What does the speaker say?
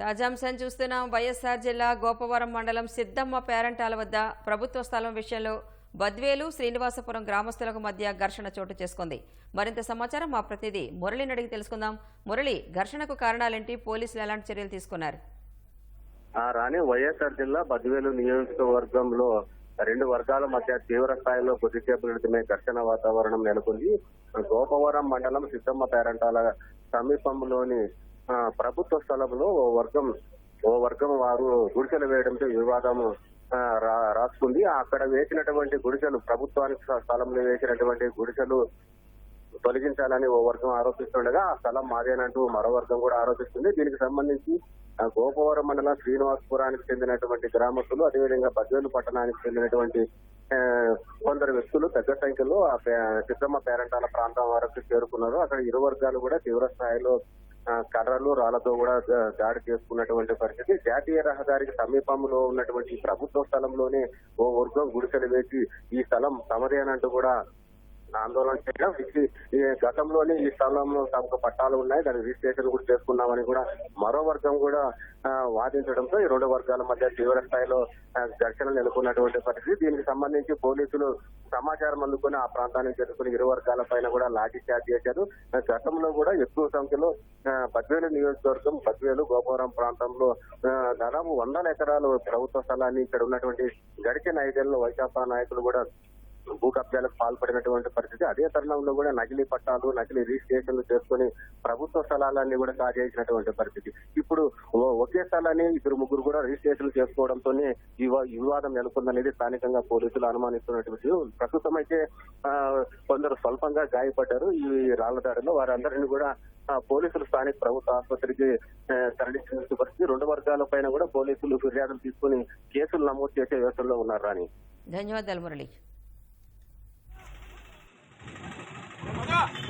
తాజాంశం చూస్తున్నాం. వైఎస్ఆర్ జిల్లా గోపవరం మండలం సిద్దమ్మ పేరంటాల వద్ద ప్రభుత్వ స్థలం విషయంలో బద్వేలు శ్రీనివాసపురం గ్రామస్తులకు మధ్య ఘర్షణ చోటు చేసుకుంది. మరింత సమాచారం మా ప్రతినిధి మురళిని అడిగి తెలుసుకుందాం. మురళి ఘర్షణకు కారణాలేంటి? పోలీసులు ఎలాంటి చర్యలు తీసుకున్నారు? రాని వైఎస్ఆర్ జిల్లా బద్వేలు నియోజకవర్గంలో రెండు వర్గాల మధ్య తీవ్ర స్థాయిలో కొద్దిసేపు క్రితమే ఘర్షణ వాతావరణం నెలకొంది. గోపవరం మండలం సిద్ధమ్మ పేరంటాల సమీపంలోని ప్రభుత్వ స్థలంలో ఓ వర్గం ఓ వర్గం వారు గుడిసెలు వేయడంతో వివాదం రా- రాసుకుంది. అక్కడ వేసినటువంటి గుడిసెలు ప్రభుత్వానికి స్థలంలో వేసినటువంటి గుడిసెలు తొలగించాలని ఓ వర్గం ఆరోపిస్తుండగా ఆ స్థలం మాదేనంటూ మరో వర్గం కూడా ఆరోపిస్తుంది. దీనికి సంబంధించి ఆ, గోపవరం మండలం శ్రీనివాసపురానికి చెందినటువంటి గ్రామస్తులు అదేవిధంగా బద్వేలు పట్టణానికి చెందినటువంటి కొందరు వ్యక్తులు పెద్ద సంఖ్యలో ఆ పే- సిద్ధమ్మ పేరంటాల ప్రాంతం వరకు చేరుకున్నారు. అక్కడ ఇరు వర్గాలు కూడా తీవ్ర స్థాయిలో కర్రలు రాళ్ళతో కూడా దాడి చేసుకున్నటువంటి పరిస్థితి. జాతీయ రహదారికి సమీపంలో ఉన్నటువంటి ప్రభుత్వ స్థలంలోనే ఓ వర్గం గుడిసెలు వేసి ఈ స్థలం తమదేనంటూ కూడా ఆందోళన చేయడం. ఈ గతంలోనే ఈ స్థలంలో తమకు పట్టాలు ఉన్నాయి. దాని రిజిస్ట్రేషన్ కూడా చేసుకున్నామని కూడా మరో వర్గం కూడా వాదించడంతో ఈ రెండు వర్గాల మధ్య తీవ్ర స్థాయిలో ఘర్షణ నెలకొన్నటువంటి పరిస్థితి. దీనికి సంబంధించి పోలీసులు సమాచారం అందుకుని ఆ ప్రాంతానికి చేరుకుని ఇరు వర్గాల పైన కూడా లాఠీ చార్జ్ చేశారు. గతంలో కూడా ఎక్కువ సంఖ్యలో బద్వేలు నియోజకవర్గం బద్వేలు గోపురం ప్రాంతంలో దాదాపు వందల ఎకరాలు ప్రభుత్వ స్థలాన్ని ఇక్కడ ఉన్నటువంటి గడిచిన ఐదేళ్ళలో వైకాపా నాయకులు కూడా భూ కబ్జాలకు పాల్పడినటువంటి పరిస్థితి. అదే తరుణంలో కూడా నకిలీ పట్టాలు నకిలీ రిజిస్ట్రేషన్లు చేసుకుని ప్రభుత్వ స్థలాలన్నీ కూడా కాజేసినటువంటి పరిస్థితి. ఇప్పుడు ఒకే స్థలాన్ని ఇద్దరు ముగ్గురు కూడా రిజిస్ట్రేషన్ చేసుకోవడంతోనే ఈ వివాదం నెలకొందనేది స్థానికంగా పోలీసులు అనుమానిస్తున్నటువంటి ప్రస్తుతం అయితే కొందరు స్వల్పంగా గాయపడ్డారు. ఈ రాళ్ళ దాడిలో వారందరినీ కూడా పోలీసులు స్థానిక ప్రభుత్వ ఆసుపత్రికి తరలించిన పరిస్థితి. రెండు వర్గాల పైన కూడా పోలీసులు ఫిర్యాదులు తీసుకుని కేసులు నమోదు చేసే వ్యవస్థలో ఉన్నారు రాని ధన్యవాదాలు మురళి. Bye.